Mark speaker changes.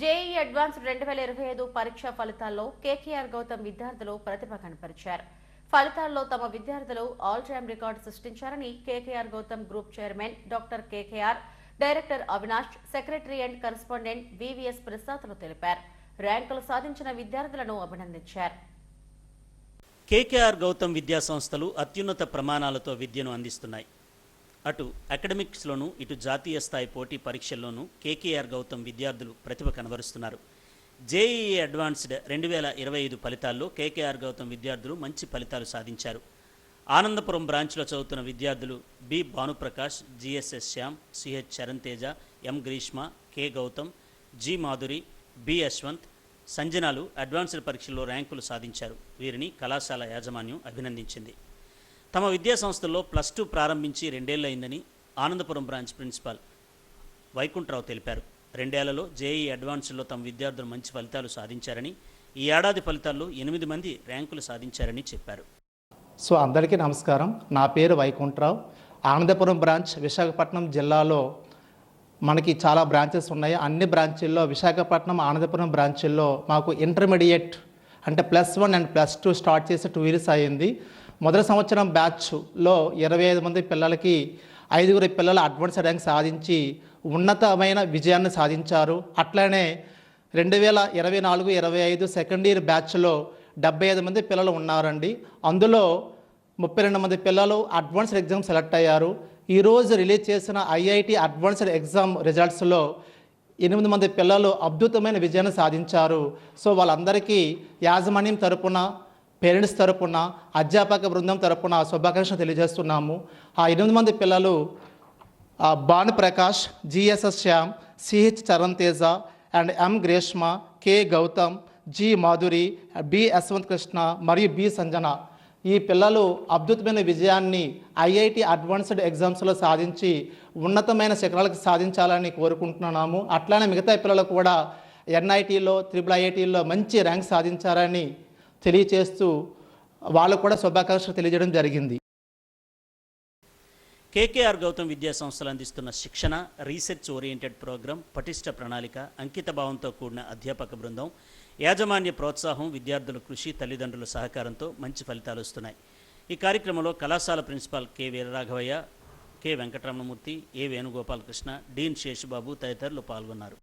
Speaker 1: JEE advance రెండు వేల ఇరవై ఐదు పరీక్ష ఫలితాల్లో కేకేఆర్ గౌతమ్ విద్యార్థులు ప్రతిభ కనపరిచారు. ఫలితాల్లో తమ విద్యార్థులు all time record సృష్టించారని KKR Gautam group chairman doctor KKR director Avinash secretary and correspondent VVS ప్రసాద్లు తెలిపారు. ర్యాంకులు సాధించిన విద్యార్థులను అభినందించారు.
Speaker 2: కేకేఆర్ గౌతమ్ విద్యా సంస్థలు అత్యున్నత ప్రమాణాలతో విద్యను అందిస్తున్నాయి. అటు అకాడమిక్స్లోనూ ఇటు జాతీయ స్థాయి పోటీ పరీక్షల్లోనూ కేకేఆర్ గౌతమ్ విద్యార్థులు ప్రతిభ కనబరుస్తున్నారు. జేఈఈ అడ్వాన్స్డ్ రెండు వేల ఇరవై ఐదు ఫలితాల్లో కేకేఆర్ గౌతమ్ విద్యార్థులు మంచి ఫలితాలు సాధించారు. ఆనందపురం బ్రాంచ్లో చదువుతున్న విద్యార్థులు B Bhanuprakash GSS Shyam CH Charan Teja M Greeshma K Gautam G Madhuri B Yashwant సంజనాలు advanced పరీక్షల్లో ర్యాంకులు సాధించారు. వీరిని కళాశాల యాజమాన్యం అభినందించింది. తమ విద్యా సంస్థల్లో ప్లస్ టూ ప్రారంభించి రెండేళ్ళయిందని ఆనందపురం బ్రాంచ్ ప్రిన్సిపాల్ వైకుంఠరావు తెలిపారు. రెండేళ్ళలో జేఈ అడ్వాన్స్లో తమ విద్యార్థులు మంచి ఫలితాలు సాధించారని ఈ ఏడాది ఫలితాల్లో ఎనిమిది మంది ర్యాంకులు సాధించారని చెప్పారు.
Speaker 3: సో అందరికీ నమస్కారం. నా పేరు వైకుంఠరావు. ఆనందపురం బ్రాంచ్ విశాఖపట్నం జిల్లాలో మనకి చాలా బ్రాంచెస్ ఉన్నాయి. అన్ని బ్రాంచీల్లో విశాఖపట్నం ఆనందపురం బ్రాంచీల్లో మాకు ఇంటర్మీడియట్ అంటే plus one and plus two start చేసి టూ ఇయర్స్ అయ్యింది. మొదటి సంవత్సరం బ్యాచ్లో ఇరవై ఐదు మంది పిల్లలకి ఐదుగురు పిల్లలు అడ్వాన్స్ ర్యాంక్ సాధించి ఉన్నతమైన విజయాన్ని సాధించారు. అట్లనే రెండు వేల ఇరవై నాలుగు ఇరవై ఐదు సెకండ్ ఇయర్ బ్యాచ్లో డెబ్బై ఐదు మంది పిల్లలు ఉన్నారండి. అందులో ముప్పై రెండు మంది పిల్లలు అడ్వాన్స్డ్ ఎగ్జామ్ సెలెక్ట్ అయ్యారు. ఈరోజు రిలీజ్ చేసిన ఐఐటి అడ్వాన్స్డ్ ఎగ్జామ్ రిజల్ట్స్లో ఎనిమిది మంది పిల్లలు అద్భుతమైన విజయాన్ని సాధించారు. సో వాళ్ళందరికీ యాజమాన్యం తరపున పేరెంట్స్ తరపున అధ్యాపక బృందం తరపున శుభాకాంక్షలు తెలియజేస్తున్నాము. ఆ ఎనిమిది మంది పిల్లలు ఆ, Bhanu Prakash GSS Shyam CH Charan Teja and M Greeshma K Gautam G Madhuri B Yashwant Krishna మరియు బి సంజన. ఈ పిల్లలు అద్భుతమైన విజయాన్ని ఐఐటి అడ్వాన్స్డ్ ఎగ్జామ్స్లో సాధించి ఉన్నతమైన శిఖరాలకు సాధించాలని కోరుకుంటున్నాము. అట్లానే మిగతా పిల్లలు కూడా ఎన్ఐటీలో త్రిబుల్ ఐఐటీలో మంచి ర్యాంక్ సాధించారని తెలియచేస్తూ వాళ్ళు కూడా శుభాకాంక్షలు తెలియజేయడం జరిగింది.
Speaker 2: కేకేఆర్ గౌతమ్ విద్యా సంస్థలు అందిస్తున్న శిక్షణ రీసెర్చ్ ఓరియంటెడ్ ప్రోగ్రాం పటిష్ట ప్రణాళిక అంకిత భావంతో కూడిన అధ్యాపక బృందం యాజమాన్య ప్రోత్సాహం విద్యార్థుల కృషి తల్లిదండ్రుల సహకారంతో మంచి ఫలితాలు వస్తున్నాయి. ఈ కార్యక్రమంలో కళాశాల principal K Veeraraghavaiah K Venkataramanamurthy A Venugopalakrishna dean Seshubabu తదితరులు పాల్గొన్నారు.